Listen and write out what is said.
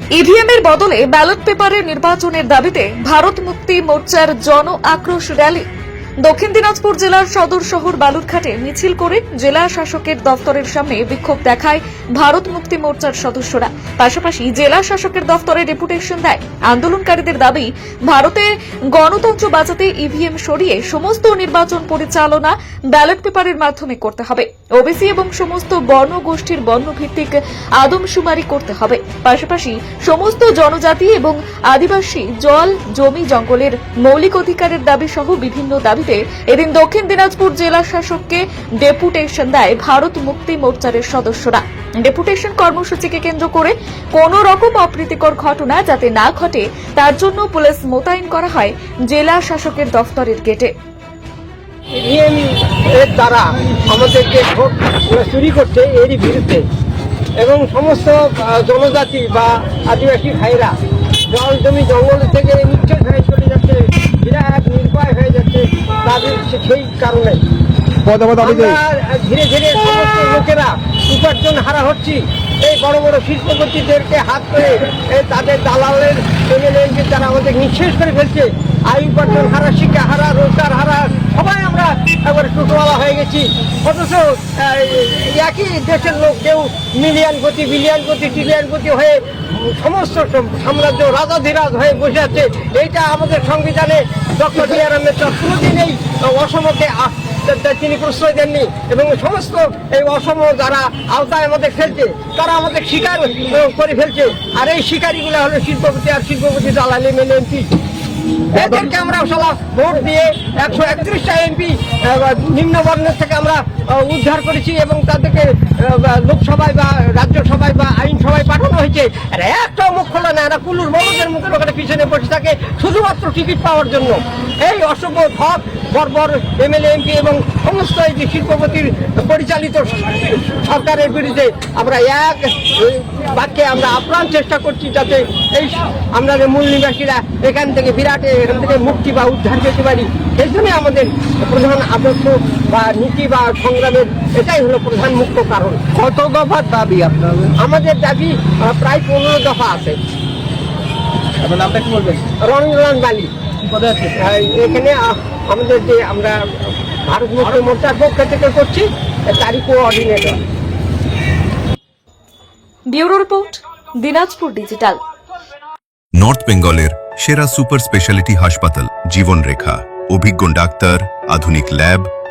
EVM এর বদলে ballot পেপারের নির্বাচনের দাবিতে ভারত মুক্তি মোর্চার জন আক্রোশ র্যালি। দক্ষিণ দিনাজপুর জেলার সদর শহর বালুরঘাটে মিছিল করে জেলা শাসকের দফতরের সামনে বিক্ষোভ দেখায় ভারত মুক্তি মোর্চার সদস্যরা। পাশাপাশি জেলা শাসকের দফতরে ডেপুটেশন দেয়। আন্দোলনকারীদের দাবি, ভারতে গণতন্ত্র বাঁচাতে ইভিএম সরিয়ে সমস্ত নির্বাচন পরিচালনা ব্যালট পেপারের মাধ্যমে করতে হবে। ওবিসি এবং সমস্ত বর্ণ গোষ্ঠীর বর্ণভিত্তিক আদমশুমারি করতে হবে। পাশাপাশি সমস্ত জনজাতি এবং আদিবাসী জল, জমি, জঙ্গলের মৌলিক অধিকারের দাবি সহ বিভিন্ন দাবিতে এদিন দক্ষিণ দিনাজপুর জেলা শাসককে ডেপুটেশন দেয় ভারত মুক্তি মোর্চারের সদস্যরা। ডেপুটেশন কর্মসূচিকে কেন্দ্র করে কোন রকম অপ্রীতিকর ঘটনা যাতে না ঘটে, তার জন্য পুলিশ মোতায়েন করা হয় জেলা শাসকের দফতরের গেটে। এর দ্বারা আমাদের যে ভোট চুরি করছে এরই বিরুদ্ধে। এবং সমস্ত জনজাতি বা আদিবাসী ভাইরা জল জমি জঙ্গল থেকে নিশ্চয় হয়ে চলে যাচ্ছে। এরা এক নির্ভয় হয়ে যাচ্ছে। তাদের সেই কারণে। ধীরে ধীরে সমস্ত লোকেরা উপার্জন হারা হচ্ছি। এই বড় বড় শিল্পপতিদেরকে হাত করে তাদের দালালের এমএলএ তারা আমাদের নিঃশেষ করে ফেলছে আয় উপার্জন হারা শিক্ষা হারা রোজগার হারা সবাই আমরা একবার টোটোওয়ালা হয়ে গেছি। অথচ একই দেশের লোক কেউ মিলিয়ন গতি বিলিয়ন গতি ট্রিলিয়ন গতি হয়ে সমস্ত সাম্রাজ্য রাজাধিরাজ হয়ে বসে আছে। এইটা আমাদের সংবিধানে ডক্টর বি আর আম্বেদকর কোনোদিন অসমকে তিনি প্রশ্রয় দেননি এবং সমস্ত এই অসম যারা আওতায় আমাদের ফেলছে, তারা আমাদের শিকার করে ফেলছে। আর এই শিকারীগুলো হলো শিল্পপতি আর শিল্পপতি দালালি মেনে এমপি এদেরকে আমরা সালা ভোট দিয়ে একশো একত্রিশটা এমপি নিম্ন বর্ণের থেকে আমরা উদ্ধার করেছি এবং তাদেরকে লোকসভায় বা হয়েছে। আর একটা মুখ খোলা না এরা কুলুর বড়দের মুখের ওখানে পিছনে বসে থাকে, শুধুমাত্র টিকিট পাওয়ার জন্য। এই অসভ্য ধপ বর্বর এমএলএ, এমপি এবং সমস্ত এই যে শিল্পপতির পরিচালিত সরকারের বিরুদ্ধে আমরা এক বাক্যে আমরা আপ্রাণ চেষ্টা করছি যাতে এই আমরা যে মূল নিবাসীরা এখান থেকে বিরাটে, এখান থেকে মুক্তি বা উদ্ধার পেতে পারি। এই জন্যই আমাদের প্রধান আদর্শ বা নীতি বা সংগ্রামের এটাই হলো প্রধান মুখ্য কারণ। কত দফার দাবি আপনাদের আমাদের দাবি প্রায় পনেরো দফা আছে। আপনার নামটা কি বলবেন? রণলাল বালি। এখানে আমাদের যে আমরা ভারত মুক্তি মোর্চার পক্ষ থেকে করছি তারই coordinator bureau report Dinajpur digital. North বেঙ্গলের সেরা সুপার স্পেশালিটি হাসপাতাল জীবনরেখা। অভিজ্ঞ ডাক্তার আধুনিক lab